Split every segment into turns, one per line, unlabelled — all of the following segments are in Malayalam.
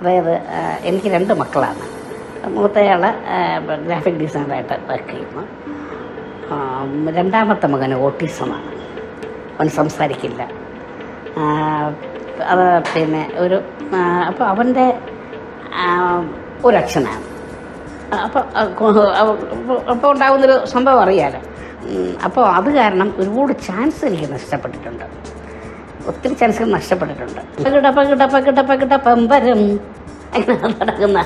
അതായത് എനിക്ക് രണ്ട് മക്കളാണ്. മൂത്തയാൾ ഗ്രാഫിക് ഡിസൈനറായിട്ട് വർക്ക് ചെയ്യുന്നു. രണ്ടാമത്തെ മകന് ഓട്ടീസമാണ്. അവൻ സംസാരിക്കില്ല. അത് പിന്നെ ഒരു അപ്പോൾ അവന്റെ ഒരക്ഷനാണ് അപ്പോൾ അപ്പോൾ ഉണ്ടാകുന്നൊരു സംഭവം അറിയാലോ. അപ്പോൾ അത് കാരണം ഒരുപാട് ചാൻസ് എനിക്ക് നഷ്ടപ്പെട്ടിട്ടുണ്ട്. ഒത്തിരി ചാൻസുകൾ നഷ്ടപ്പെട്ടിട്ടുണ്ട്. പകിട പകിട പകിട പകിട പമ്പരം അങ്ങനെ നടക്കുന്ന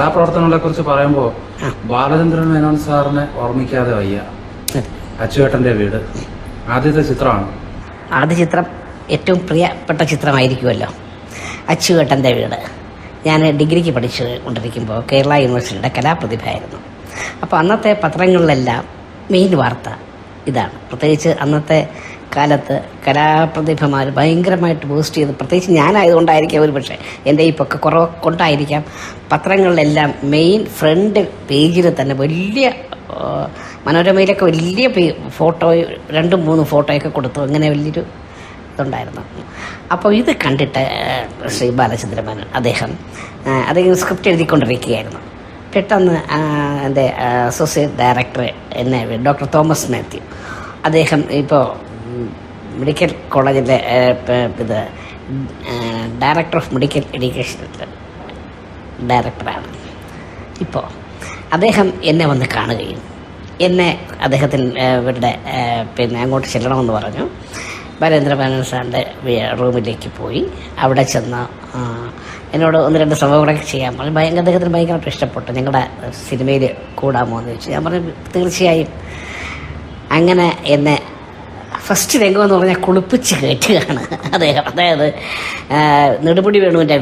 കലാപ്രവർത്തനങ്ങളെ കുറിച്ച് പറയുമ്പോൾ ബാലചന്ദ്രൻ മേനോൻ സാറിനെ ഓർമ്മിക്കാതെ വയ്യ. അച്ചുവേട്ടന്റെ വീട്. ആദ്യത്തെ ചിത്രമാണ്.
ആദ്യ ചിത്രം ഏറ്റവും പ്രിയപ്പെട്ട ചിത്രമായിരിക്കുമല്ലോ. അച്ചുവേട്ടന്റെ വീട്. ഞാൻ ഡിഗ്രിക്ക് പഠിച്ചു കൊണ്ടിരിക്കുമ്പോൾ കേരള യൂണിവേഴ്സിറ്റിയുടെ കലാപ്രതിഭയായിരുന്നു. അപ്പോൾ അന്നത്തെ പത്രങ്ങളിലെല്ലാം മെയിൻ വാർത്ത ഇതാണ്. പ്രത്യേകിച്ച് അന്നത്തെ കാലത്ത് കലാപ്രതിഭമാർ ഭയങ്കരമായിട്ട് ബൂസ്റ്റ് ചെയ്ത് പ്രത്യേകിച്ച് ഞാനായതുകൊണ്ടായിരിക്കാം ഒരു പക്ഷേ എന്റെ ഈ പൊക്കെ കുറവ് കൊണ്ടായിരിക്കാം. പത്രങ്ങളിലെല്ലാം മെയിൻ ഫ്രണ്ട് പേജിൽ തന്നെ വലിയ മനോരമയിലൊക്കെ വലിയ ഫോട്ടോ രണ്ടും മൂന്നും ഫോട്ടോയൊക്കെ കൊടുത്തു. അങ്ങനെ വലിയൊരു ഇതുണ്ടായിരുന്നു. അപ്പോൾ ഇത് കണ്ടിട്ട് ശ്രീ ബാലചന്ദ്രമേനോൻ അദ്ദേഹം അദ്ദേഹം സ്ക്രിപ്റ്റ് എഴുതിക്കൊണ്ടിരിക്കുകയായിരുന്നു. പെട്ടെന്ന് എന്റെ അസോസിയേറ്റ് ഡയറക്ടർ എന്നെ ഡോക്ടർ തോമസ് മാത്യു. അദ്ദേഹം ഇപ്പോൾ മെഡിക്കൽ കോളേജിന്റെ ഇത് ഡയറക്ടർ ഓഫ് മെഡിക്കൽ എഡ്യൂക്കേഷൻ ഡയറക്ടറാണ് ഇപ്പോൾ അദ്ദേഹം എന്നെ വന്ന് കാണുകയും എന്നെ അദ്ദേഹത്തിന് ഇവരുടെ പിന്നെ അങ്ങോട്ട് ചെല്ലണമെന്ന് പറഞ്ഞു. ബാലേന്ദ്രമേനോൻ സാറിന്റെ വി- റൂമിലേക്ക് പോയി. അവിടെ ചെന്ന് എന്നോട് ഒന്ന് രണ്ട് സംഭവങ്ങളൊക്കെ ചെയ്യാൻ പറഞ്ഞു. ഭയങ്കര അദ്ദേഹത്തിന് ഭയങ്കരമായിട്ട് ഇഷ്ടപ്പെട്ടു. ഞങ്ങളുടെ സിനിമയിൽ കൂടാമോ എന്ന് ചോദിച്ചു. ഞാൻ പറഞ്ഞു തീർച്ചയായും. അങ്ങനെ എന്നെ ഫസ്റ്റ് രംഗം എന്ന് പറഞ്ഞാൽ കുളിപ്പിച്ച് കയറ്റുകയാണ് അദ്ദേഹം. അതായത് നെടുമുടി വേണുവിന്റെ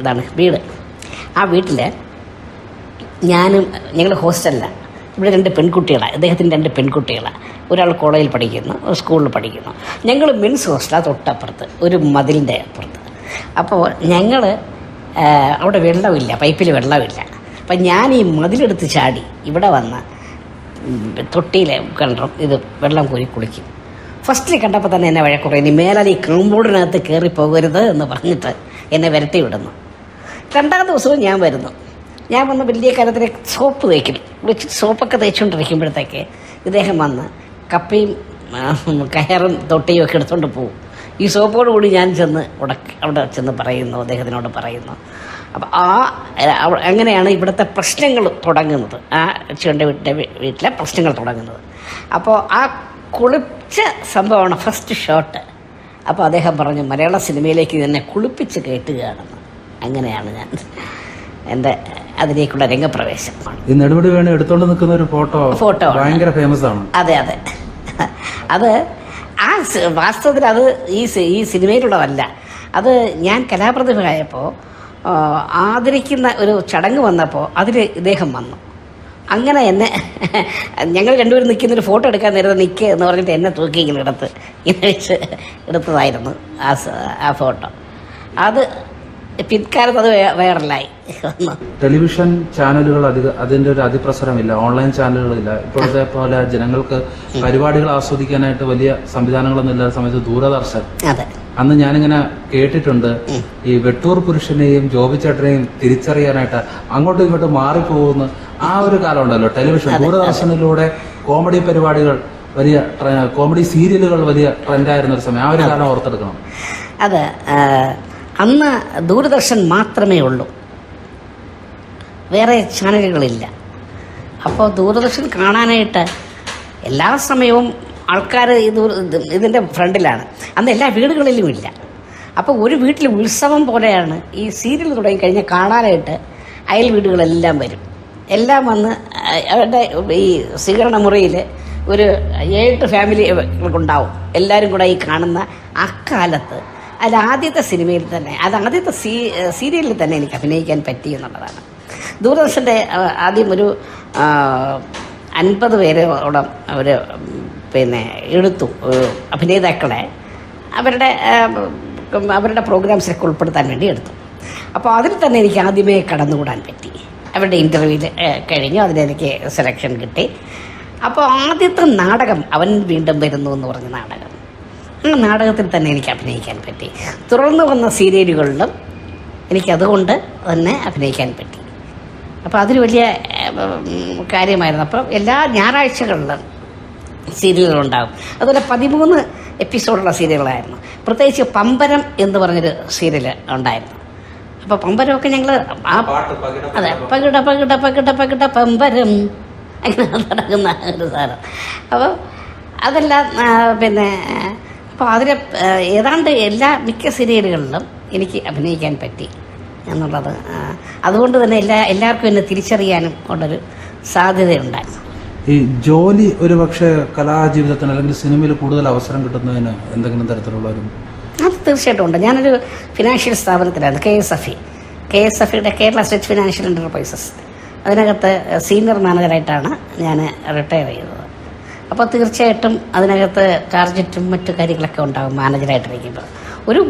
ഇതാണ് വീട്. ആ വീട്ടിൽ ഞാനും ഞങ്ങൾ ഹോസ്റ്റലിലാണ് ഇവിടെ രണ്ട് പെൺകുട്ടികളാണ് അദ്ദേഹത്തിന് രണ്ട് പെൺകുട്ടികളാണ് ഒരാൾ കോളേജിൽ പഠിക്കുന്നു ഒരു സ്കൂളിൽ പഠിക്കുന്നു. ഞങ്ങൾ മിൻസ് ഹോസ്റ്റലാണ് തൊട്ടപ്പുറത്ത് ഒരു മതിലിന്റെ അപ്പുറത്ത്. അപ്പോൾ ഞങ്ങൾ അവിടെ വെള്ളമില്ല പൈപ്പിൽ വെള്ളമില്ല. അപ്പം ഞാൻ ഈ മതിലെടുത്ത് ചാടി ഇവിടെ വന്ന് തൊട്ടിയിലെ കണ്ടും ഇത് വെള്ളം കോരി കുളിക്കും. ഫസ്റ്റിൽ കണ്ടപ്പോൾ തന്നെ എന്നെ വഴക്കുറ ഇനി മേലാൽ ഈ കാമ്പൗണ്ടിനകത്ത് കയറി പോകരുത് എന്ന് പറഞ്ഞിട്ട് എന്നെ വരട്ടി വിടുന്നു രണ്ടാം ദിവസവും ഞാൻ വരുന്നു. ഞാൻ വന്ന് വലിയ കാലത്തിന് സോപ്പ് തേക്കും. വെച്ച് സോപ്പൊക്കെ തേച്ചുകൊണ്ടിരിക്കുമ്പോഴത്തേക്ക് ഇദ്ദേഹം വന്ന് കപ്പയും കയറും തൊട്ടിയും ഒക്കെ എടുത്തുകൊണ്ട് പോകും ഈ സോപ്പോട് കൂടി ഞാൻ ചെന്ന് ഉടക്ക് അവിടെ ചെന്ന് പറയുന്നു അദ്ദേഹത്തിനോട് പറയുന്നു. അപ്പം ആ അങ്ങനെയാണ് ഇവിടുത്തെ പ്രശ്നങ്ങൾ തുടങ്ങുന്നത്. ആ അച്ഛന്റെ വീട്ടിന്റെ വീട്ടിലെ പ്രശ്നങ്ങൾ തുടങ്ങുന്നത്. അപ്പോൾ ആ കുളിപ്പിച്ച സംഭവമാണ് ഫസ്റ്റ് ഷോട്ട്. അപ്പോൾ അദ്ദേഹം പറഞ്ഞു മലയാള സിനിമയിലേക്ക് തന്നെ കുളിപ്പിച്ച് കയറ്റുകയാണെന്ന്. അങ്ങനെയാണ് ഞാൻ എന്റെ അതിലേക്കുള്ള രംഗപ്രവേശം.
ഈ നെടുമുടി എടുത്തോണ്ട് നിൽക്കുന്ന ഒരു ഫോട്ടോ
ഫോട്ടോ.
ഭയങ്കര ഫേമസ് ആണ്.
അതെ അതെ. അത് ആ വാസ്തവത്തിൽ അത് ഈ ഈ സിനിമയിലുള്ളതല്ല. അത് ഞാൻ കലാപ്രതിഭയായപ്പോൾ ആദരിക്കുന്ന ഒരു ചടങ്ങ് വന്നപ്പോൾ അതിൽ ഇദ്ദേഹം വന്നു. അങ്ങനെ എന്നെ ഞങ്ങൾ രണ്ടുപേരും നിൽക്കുന്ന ഒരു ഫോട്ടോ എടുക്കാൻ നേരത്തെ നിൽക്കുക എന്ന് പറഞ്ഞിട്ട് എന്നെ തൂക്കി ഇങ്ങനെ എടുത്ത് ഇങ്ങനെ വെച്ച് എടുത്തതായിരുന്നു ആ ആ ഫോട്ടോ. അത് പിൽക്കാലത്ത് അത് വൈറലായി
ടെലിവിഷൻ ചാനലുകൾ അധിക അതിന്റെ ഒരു അതിപ്രസരമില്ല. ഓൺലൈൻ ചാനലുകളില്ല. ഇപ്പോഴത്തെ പോലെ ജനങ്ങൾക്ക് പരിപാടികൾ ആസ്വദിക്കാനായിട്ട് വലിയ സംവിധാനങ്ങളൊന്നും ഇല്ലാത്ത സമയത്ത് ദൂരദർശൻ. അന്ന് ഞാനിങ്ങനെ കേട്ടിട്ടുണ്ട്. ഈ വെട്ടൂർ പുരുഷനെയും ജോബി ജോബിച്ചേട്ടനെയും തിരിച്ചറിയാനായിട്ട് അങ്ങോട്ടും ഇങ്ങോട്ടും മാറിപ്പോകുന്ന ആ ഒരു കാലം ഉണ്ടല്ലോ. ടെലിവിഷൻ ദൂരദർശനിലൂടെ കോമഡി പരിപാടികൾ വലിയ കോമഡി സീരിയലുകൾ വലിയ ട്രെൻഡായിരുന്ന ഒരു സമയം. ആ ഒരു കാലം ഓർത്തെടുക്കണം.
അത് അന്ന് ദൂരദർശൻ മാത്രമേ ഉള്ളൂ. വേറെ ചാനലുകളില്ല. അപ്പോൾ ദൂരദർശൻ കാണാനായിട്ട് എല്ലാ സമയവും ആൾക്കാർ ഇത് ഇതിന്റെ ഫ്രണ്ടിലാണ്. അന്ന് എല്ലാ വീടുകളിലും ഇല്ല. അപ്പോൾ ഒരു വീട്ടിൽ ഉത്സവം പോലെയാണ് ഈ സീരിയൽ തുടങ്ങിക്കഴിഞ്ഞാൽ കാണാനായിട്ട് അയൽ വീടുകളെല്ലാം വരും. എല്ലാം വന്ന് അവരുടെ ഈ സ്വീകരണ മുറിയിൽ ഒരു ഏഴ് ഫാമിലി ഉണ്ടാവും. എല്ലാവരും കൂടെ ഈ കാണുന്ന അക്കാലത്ത് അത് ആദ്യത്തെ സിനിമയിൽ തന്നെ അത് ആദ്യത്തെ സീ സീരിയലിൽ തന്നെ എനിക്ക് അഭിനയിക്കാൻ പറ്റി എന്നുള്ളതാണ്. ദൂരദർശന്റെ ആദ്യം ഒരു അൻപത് പേരോളം അവർ പിന്നെ എടുത്തു അഭിനേതാക്കളെ അവരുടെ അവരുടെ പ്രോഗ്രാംസിലൊക്കെ ഉൾപ്പെടുത്താൻ വേണ്ടി എടുത്തു. അപ്പോൾ അതിൽ തന്നെ എനിക്ക് ആദ്യമേ കടന്നുകൂടാൻ പറ്റി. അവരുടെ ഇന്റർവ്യൂവിൽ കഴിഞ്ഞു അതിലെനിക്ക് സെലക്ഷൻ കിട്ടി. അപ്പോൾ ആദ്യത്തെ നാടകം അവൻ വീണ്ടും വരുന്നു എന്ന് പറഞ്ഞ നാടകം. ആ നാടകത്തിൽ തന്നെ എനിക്ക് അഭിനയിക്കാൻ പറ്റി. തുറന്നു വന്ന സീരിയലുകളിലും എനിക്കതുകൊണ്ട് തന്നെ അഭിനയിക്കാൻ പറ്റി. അപ്പോൾ അതൊരു വലിയ കാര്യമായിരുന്നു. അപ്പം എല്ലാ ഞായറാഴ്ചകളിലും സീരിയലുകളുണ്ടാകും. അതുപോലെ പതിമൂന്ന് എപ്പിസോഡുള്ള സീരിയലുകളായിരുന്നു. പ്രത്യേകിച്ച് പമ്പരം എന്ന് പറഞ്ഞൊരു സീരിയൽ ഉണ്ടായിരുന്നു. അപ്പോൾ പമ്പരമൊക്കെ ഞങ്ങൾ ആ അതെ പകിട. പകിട പകിട പകിട പമ്പരം. അങ്ങനെ നടക്കുന്ന ഒരു സാധനം. അപ്പോൾ അതെല്ലാം പിന്നെ അപ്പോൾ അതിൽ ഏതാണ്ട് എല്ലാ മിക്ക സീരിയലുകളിലും എനിക്ക് അഭിനയിക്കാൻ പറ്റി എന്നുള്ളത് അതുകൊണ്ട് തന്നെ എല്ലാ എല്ലാവർക്കും എന്നെ തിരിച്ചറിയാനും ഉള്ളൊരു സാധ്യതയുണ്ടായിരുന്നു.
ഈ ജോലി ഒരു പക്ഷേ കലാജീവിതത്തിന് അല്ലെങ്കിൽ സിനിമയിൽ കൂടുതൽ അവസരം കിട്ടുന്നതിന് എന്തെങ്കിലും തരത്തിലുള്ള ഒരു
അത് തീർച്ചയായിട്ടും ഉണ്ട്. ഞാനൊരു financial സ്ഥാപനത്തിലായിരുന്നു K S F E K S F ഇയുടെ കേരള സ്റ്റേറ്റ് ഫിനാൻഷ്യൽ എന്റർപ്രൈസസ് അതിനകത്ത് സീനിയർ മാനേജറായിട്ടാണ് ഞാൻ റിട്ടയർ ചെയ്തത്. അപ്പോൾ തീർച്ചയായിട്ടും അതിനകത്ത് ടാർജറ്റും മറ്റു കാര്യങ്ങളൊക്കെ ഉണ്ടാകും മാനേജറായിട്ടിരിക്കുമ്പോൾ ഒരു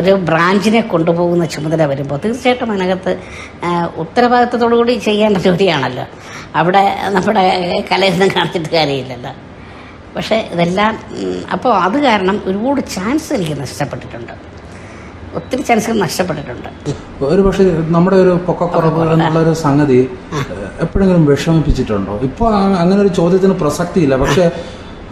ഒരു ബ്രാഞ്ചിനെ കൊണ്ടുപോകുന്ന ചുമതല വരുമ്പോൾ തീർച്ചയായിട്ടും അതിനകത്ത് ഉത്തരവാദിത്തത്തോടു കൂടി ചെയ്യേണ്ട ജോലിയാണല്ലോ. അവിടെ നമ്മുടെ കലയൊന്നും കാണിച്ചിട്ട് കാര്യമില്ലല്ലോ. പക്ഷേ ഇതെല്ലാം അപ്പോൾ അത് കാരണം ഒരുപാട് ചാൻസ് എനിക്ക് നഷ്ടപ്പെട്ടിട്ടുണ്ട്. ഒത്തിരി ചാൻസുകൾ നഷ്ടപ്പെട്ടിട്ടുണ്ട്.
ഒരു പക്ഷേ നമ്മുടെ ഒരു പൊക്കക്കുറവ് എന്നുള്ള ഒരു സംഗതി എപ്പോഴെങ്കിലും വിഷമിപ്പിച്ചിട്ടുണ്ടോ? ഇപ്പോൾ അങ്ങനെ ഒരു ചോദ്യത്തിന് പ്രസക്തിയില്ല. പക്ഷെ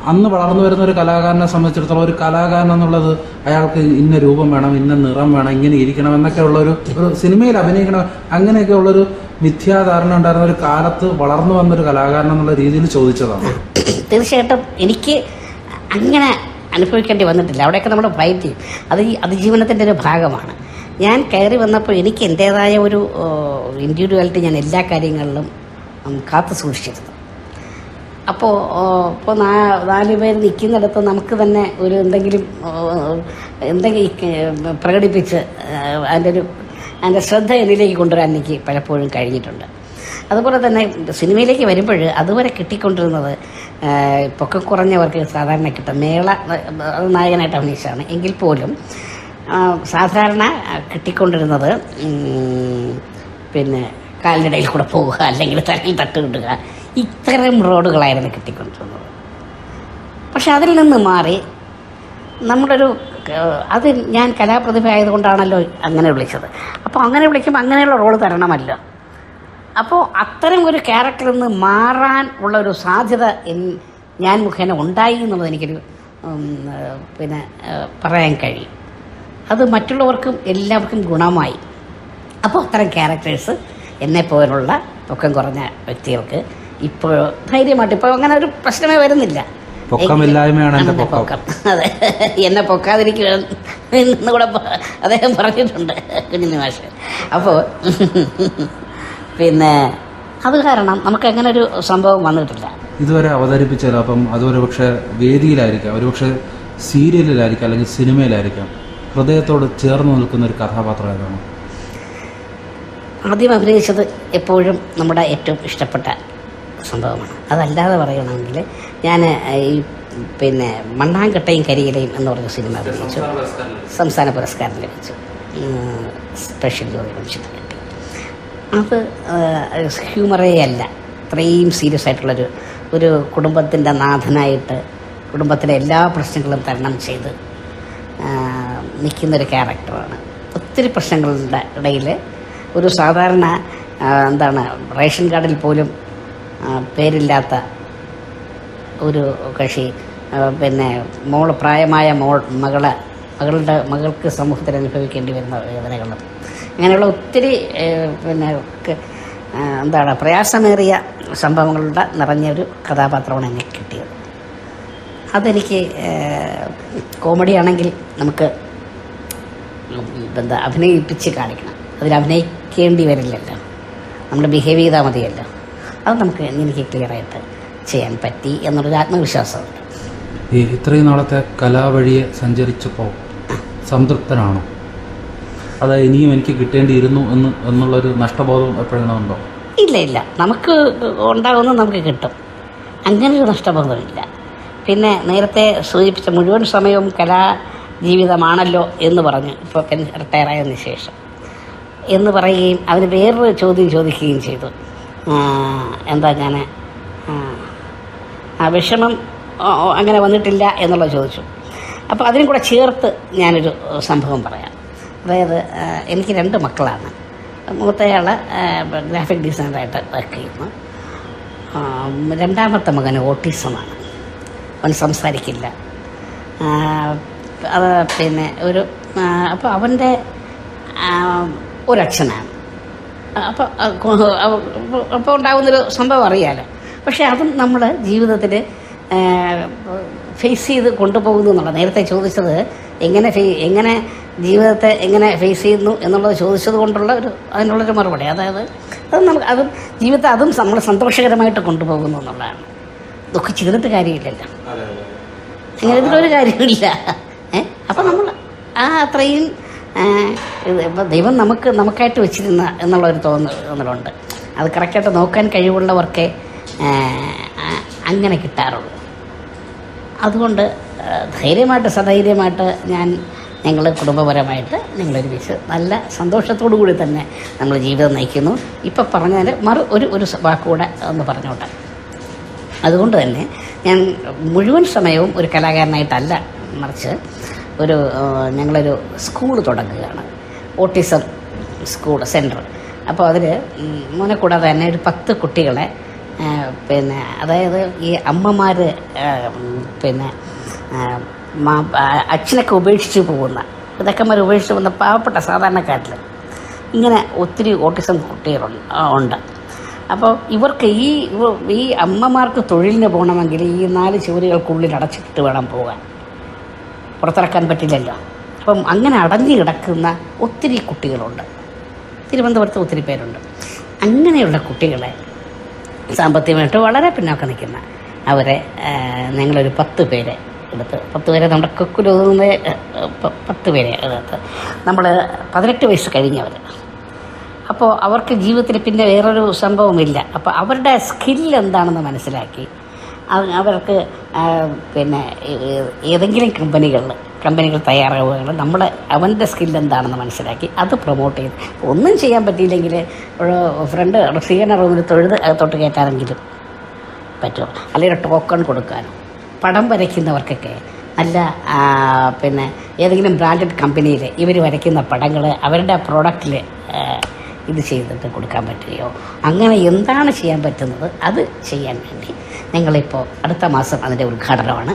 അന്ന് വളർന്നു വരുന്ന ഒരു കലാകാരനെ സംബന്ധിച്ചിടത്തോളം ഒരു കലാകാരൻ എന്നുള്ളത് അയാൾക്ക് ഇന്ന രൂപം വേണം ഇന്ന നിറം വേണം ഇങ്ങനെ ഇരിക്കണം എന്നൊക്കെ ഉള്ള ഒരു ഒരു സിനിമയിൽ അഭിനയിക്കണം അങ്ങനെയൊക്കെ ഉള്ളൊരു മിഥ്യാധാരണ ഉണ്ടായിരുന്ന ഒരു കാലത്ത് വളർന്നു വന്നൊരു കലാകാരൻ എന്നുള്ള രീതിയിൽ ചോദിച്ചതാണ്.
തീർച്ചയായിട്ടും എനിക്ക് അങ്ങനെ അനുഭവിക്കേണ്ടി വന്നിട്ടില്ല. അവിടെയൊക്കെ നമ്മൾ ഫൈറ്റ് ചെയ്യും. അത് ഈ അതിജീവനത്തിന്റെ ഒരു ഭാഗമാണ്. ഞാൻ കയറി വന്നപ്പോൾ എനിക്ക് എന്റേതായ ഒരു ഇൻഡിവിജ്വാലിറ്റി ഞാൻ എല്ലാ കാര്യങ്ങളിലും കാത്തു സൂക്ഷിച്ചിരുന്നു. അപ്പോൾ ഇപ്പോൾ നാ നാല് പേര് നിൽക്കുന്നിടത്ത് നമുക്ക് തന്നെ ഒരു എന്തെങ്കിലും എന്തെങ്കിലും പ്രകടിപ്പിച്ച് അതിന്റെ ഒരു അതിന്റെ ശ്രദ്ധ എന്നിലേക്ക് കൊണ്ടുവരാൻ എനിക്ക് പലപ്പോഴും കഴിഞ്ഞിട്ടുണ്ട്. അതുപോലെ തന്നെ സിനിമയിലേക്ക് വരുമ്പോൾ അതുവരെ കിട്ടിക്കൊണ്ടിരുന്നത് പൊക്കം കുറഞ്ഞവർക്ക് സാധാരണ കിട്ടും. മേള നായകനായിട്ട് അഭിനയിച്ചാണ് എങ്കിൽ പോലും സാധാരണ കിട്ടിക്കൊണ്ടിരുന്നത് പിന്നെ കാലിനിടയിൽ കൂടെ പോവുക അല്ലെങ്കിൽ തലയിൽ തട്ട് കിട്ടുക ഇത്തരം റോഡുകളായിരുന്നു കിട്ടിക്കൊണ്ടിരുന്നത്. പക്ഷെ അതിൽ നിന്ന് മാറി നമ്മുടെ ഒരു അത് ഞാൻ കലാപ്രതിഭ ആയതുകൊണ്ടാണല്ലോ അങ്ങനെ വിളിച്ചത്. അപ്പോൾ അങ്ങനെ വിളിക്കുമ്പോൾ അങ്ങനെയുള്ള റോൾ തരണമല്ലോ. അപ്പോൾ അത്തരം ഒരു ക്യാരക്ടറിൽ നിന്ന് മാറാൻ ഉള്ള ഒരു സാധ്യത ഞാൻ മുഖേന ഉണ്ടായി എന്നുള്ളത് എനിക്കൊരു പിന്നെ പറയാൻ കഴിയും. അത് മറ്റുള്ളവർക്കും എല്ലാവർക്കും ഗുണമായി. അപ്പോൾ അത്തരം ക്യാരക്ടേഴ്സ് എന്നെ പോലുള്ള പൊക്കം കുറഞ്ഞ വ്യക്തികൾക്ക് ഇപ്പോൾ ധൈര്യമായിട്ട് ഇപ്പോൾ അങ്ങനെ ഒരു പ്രശ്നമേ വരുന്നില്ല.
പൊക്കമില്ലായ്മയാണ് എന്റെ
എന്നെ
പൊക്കം.
അതെ. എന്നെ പൊക്കാതിരിക്കുക എന്നുകൂടെ പ- അദ്ദേഹം പറഞ്ഞിട്ടുണ്ട് കുഞ്ഞിന് മാഷ്. അപ്പോൾ പിന്നെ അത് കാരണം നമുക്ക് അങ്ങനെ ഒരു സംഭവം വന്നിട്ടില്ല.
ഇതുവരെ അവതരിപ്പിച്ചാലും അപ്പം അതൊരു പക്ഷേ വേദിയിലായിരിക്കാം. ഒരു പക്ഷേ സീരിയലിലായിരിക്കാം അല്ലെങ്കിൽ സിനിമയിലായിരിക്കാം. ഹൃദയത്തോട് ചേർന്ന് നിൽക്കുന്ന ഒരു കഥാപാത്രം ഏതാണ്
ആദ്യം അഭിനയിച്ചത് എപ്പോഴും നമ്മുടെ ഏറ്റവും ഇഷ്ടപ്പെട്ട സംഭവമാണ്. അതല്ലാതെ പറയണമെങ്കിൽ ഞാൻ ഈ പിന്നെ മണ്ണാങ്കട്ടയും കരിയിലയും എന്ന് പറഞ്ഞ സിനിമ അഭിനയിച്ചു. സംസ്ഥാന പുരസ്കാരം ലഭിച്ചു. സ്പെഷ്യൽ ജോലി ലഭിച്ചിട്ട് കിട്ടി അത് ഹ്യൂമറേ അല്ല. അത്രയും സീരിയസ് ആയിട്ടുള്ളൊരു ഒരു കുടുംബത്തിന്റെ നാഥനായിട്ട് കുടുംബത്തിലെ എല്ലാ പ്രശ്നങ്ങളും തരണം ചെയ്ത് നിൽക്കുന്നൊരു ക്യാരക്ടറാണ്. ഒത്തിരി പ്രശ്നങ്ങളുടെ ഇടയിൽ ഒരു സാധാരണ എന്താണ് റേഷൻ കാർഡിൽ പോലും പേരില്ലാത്ത ഒരു കക്ഷി പിന്നെ മോൾ പ്രായമായ മോൾ മകൾ മകളുടെ മകൾക്ക് സമൂഹത്തിൽ അനുഭവിക്കേണ്ടി വരുന്ന വേദനകളും അങ്ങനെയുള്ള ഒത്തിരി പിന്നെ എന്താണ് പ്രയാസമേറിയ സംഭവങ്ങളുടെ നിറഞ്ഞൊരു കഥാപാത്രമാണ് എനിക്ക് കിട്ടിയത്. അതെനിക്ക് കോമഡി ആണെങ്കിൽ നമുക്ക് എന്താ അഭിനയിപ്പിച്ച് കാണിക്കണം. അതിൽ അഭിനയിക്കേണ്ടി വരില്ലല്ലോ. നമ്മൾ ബിഹേവ് ചെയ്താൽ മതിയല്ലോ. അത് നമുക്ക് എനിക്ക് ക്ലിയറായിട്ട് ചെയ്യാൻ പറ്റി എന്നുള്ളൊരു ആത്മവിശ്വാസമുണ്ട്.
ഈ ഇത്രയും നാളത്തെ കലാവഴിയെ സഞ്ചരിച്ചപ്പോൾ സംതൃപ്തനാണോ? അത് ഇനിയും എനിക്ക് കിട്ടേണ്ടിയിരുന്നു എന്ന് എന്നുള്ളൊരു നഷ്ടബോധം എപ്പോഴും ഉണ്ടോ
ഇല്ല ഇല്ല. നമുക്ക് ഉണ്ടാകുന്നത് നമുക്ക് കിട്ടും. അങ്ങനെ ഒരു നഷ്ടബോധമില്ല. പിന്നെ നേരത്തെ സൂചിപ്പിച്ച മുഴുവൻ സമയവും കലാ ജീവിതമാണല്ലോ എന്ന് പറഞ്ഞു ഇപ്പോൾ റിട്ടയർ ആയതിനു ശേഷം. എന്ന് പറയുകയും അവർ വേറൊരു ചോദ്യം ചോദിക്കുകയും ചെയ്തു. എന്താ ഞാൻ വിഷമം അങ്ങനെ വന്നിട്ടില്ല എന്നുള്ളത് ചോദിച്ചു. അപ്പോൾ അതിനും കൂടെ ചേർത്ത് ഞാനൊരു സംഭവം പറയാം. അതായത് എനിക്ക് രണ്ട് മക്കളാണ്. മൂത്തയാൾ ഗ്രാഫിക് ഡിസൈനറായിട്ട് വർക്ക് ചെയ്യുന്നു. രണ്ടാമത്തെ മകന് ഓട്ടിസമാണ് അവൻ സംസാരിക്കില്ല. പിന്നെ ഒരു അപ്പോൾ അവന്റെ ഒരച്ഛനാണ്. അപ്പോൾ അപ്പോൾ ഉണ്ടാകുന്നൊരു സംഭവം അറിയാലോ. പക്ഷേ അതും നമ്മൾ ജീവിതത്തിൽ ഫേസ് ചെയ്ത് കൊണ്ടുപോകുന്നു എന്നുള്ളത് നേരത്തെ ചോദിച്ചത് എങ്ങനെ ഫേ- എങ്ങനെ ജീവിതത്തെ എങ്ങനെ ഫേസ് ചെയ്യുന്നു എന്നുള്ളത് ചോദിച്ചത് കൊണ്ടുള്ള ഒരു അതിനുള്ളൊരു മറുപടി. അതായത് അത് നമുക്ക് അതും ജീവിതത്തെ അതും നമ്മൾ സന്തോഷകരമായിട്ട് കൊണ്ടുപോകുന്നു എന്നുള്ളതാണ്. ദുഃഖിച്ചിരുന്നിട്ട് കാര്യമില്ലല്ലോ. അങ്ങനെ ഇതിലൊരു കാര്യമില്ല. അപ്പം നമ്മൾ ആ അത്രയും ദൈവം നമുക്ക് നമുക്കായിട്ട് വെച്ചിരുന്ന എന്നുള്ളൊരു തോന്നലുണ്ട്. അത് കറക്റ്റായിട്ട് നോക്കാൻ കഴിവുള്ളവർക്കേ അങ്ങനെ കിട്ടാറുള്ളൂ. അതുകൊണ്ട് ധൈര്യമായിട്ട് സധൈര്യമായിട്ട് ഞാൻ ഞങ്ങൾ കുടുംബപരമായിട്ട് ഞങ്ങളൊരുമിച്ച് നല്ല സന്തോഷത്തോടു കൂടി തന്നെ നമ്മൾ ജീവിതം നയിക്കുന്നു. ഇപ്പം പറഞ്ഞാൽ മറു ഒരു ഒരു വാക്കുകൂടെ ഒന്ന് പറഞ്ഞോട്ടെ. അതുകൊണ്ട് തന്നെ ഞാൻ മുഴുവൻ സമയവും ഒരു കലാകാരനായിട്ടല്ല മറിച്ച് ഒരു ഞങ്ങളൊരു സ്കൂൾ തുടങ്ങുകയാണ്. ഓട്ടിസം സ്കൂൾ സെന്റർ അപ്പോൾ അതിൽ മോനെ കൂടാതെ തന്നെ ഒരു പത്ത് കുട്ടികളെ പിന്നെ അതായത് ഈ അമ്മമാർ പിന്നെ അച്ഛനൊക്കെ ഉപേക്ഷിച്ച് പോകുന്ന ഇതൊക്കെമാർ ഉപേക്ഷിച്ച് പോകുന്ന പാവപ്പെട്ട സാധാരണക്കാരിൽ ഇങ്ങനെ ഒത്തിരി ഓട്ടിസം കുട്ടികളുണ്ട് ഉണ്ട്. അപ്പോൾ ഇവർക്ക് ഈ ഈ അമ്മമാർക്ക് തൊഴിലിന് പോകണമെങ്കിൽ ഈ നാല് ചുവരുകൾക്കുള്ളിൽ അടച്ചിട്ട് വേണം പോകാൻ. പുറത്തിറക്കാൻ പറ്റില്ലല്ലോ. അപ്പം അങ്ങനെ അടഞ്ഞു കിടക്കുന്ന ഒത്തിരി കുട്ടികളുണ്ട്. തിരുവനന്തപുരത്ത് ഒത്തിരി പേരുണ്ട്. അങ്ങനെയുള്ള കുട്ടികളെ സാമ്പത്തികമായിട്ട് വളരെ പിന്നോക്കം നിൽക്കുന്ന അവരെ ഞങ്ങളൊരു പത്ത് പേരെ എടുത്ത് പത്ത് പേരെ നമ്മുടെ കൊക്കുലൊതുങ്ങുന്ന പത്ത് പേരെ എടുത്ത്. നമ്മൾ പതിനെട്ട് വയസ്സ് കഴിഞ്ഞവർ അപ്പോൾ അവർക്ക് ജീവിതത്തിൽ പിന്നെ വേറൊരു സംഭവമില്ല. അപ്പോൾ അവരുടെ സ്കിൽ എന്താണെന്ന് മനസ്സിലാക്കി അവർക്ക് പിന്നെ ഏതെങ്കിലും കമ്പനികളിൽ കമ്പനികൾ തയ്യാറാവുകയാണ്. നമ്മൾ അവന്റെ സ്കിൽ എന്താണെന്ന് മനസ്സിലാക്കി അത് പ്രൊമോട്ട് ചെയ്ത്. ഒന്നും ചെയ്യാൻ പറ്റിയില്ലെങ്കിൽ ഒരു ഫ്രണ്ട് സ്വീകരണ റൂമിൽ തൊഴുത് അകത്തോട്ട് കയറ്റാനെങ്കിലും പറ്റുമോ? അല്ലെങ്കിൽ ടോക്കൺ കൊടുക്കാനോ? പടം വരയ്ക്കുന്നവർക്കൊക്കെ നല്ല പിന്നെ ഏതെങ്കിലും ബ്രാൻഡഡ് കമ്പനിയിൽ ഇവർ വരയ്ക്കുന്ന പടങ്ങൾ അവരുടെ പ്രോഡക്റ്റിൽ ഇത് ചെയ്തിട്ട് കൊടുക്കാൻ പറ്റുകയോ? അങ്ങനെ എന്താണ് ചെയ്യാൻ പറ്റുന്നത്? അത് ചെയ്യാൻ വേണ്ടി ഞങ്ങളിപ്പോൾ അടുത്ത മാസം അതിന്റെ ഉദ്ഘാടനമാണ്.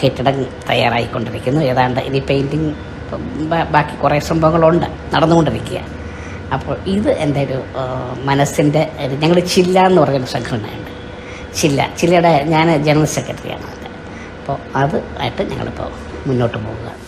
കെട്ടിടം തയ്യാറായിക്കൊണ്ടിരിക്കുന്നു. ഏതാണ്ട് ഇനി പെയിന്റിങ് ബാക്കി കുറേ സംഭവങ്ങളുണ്ട് നടന്നുകൊണ്ടിരിക്കുക. അപ്പോൾ ഇത് എന്റെ ഒരു മനസ്സിന്റെ ഞങ്ങൾ ചില്ല എന്ന് പറയുന്ന സംഘടനയുണ്ട്. ചില്ല ചില്ലയുടെ ഞാൻ ജനറൽ സെക്രട്ടറിയാണ്. അപ്പോൾ അത് ആയിട്ട് ഞങ്ങളിപ്പോൾ മുന്നോട്ട് പോവുക.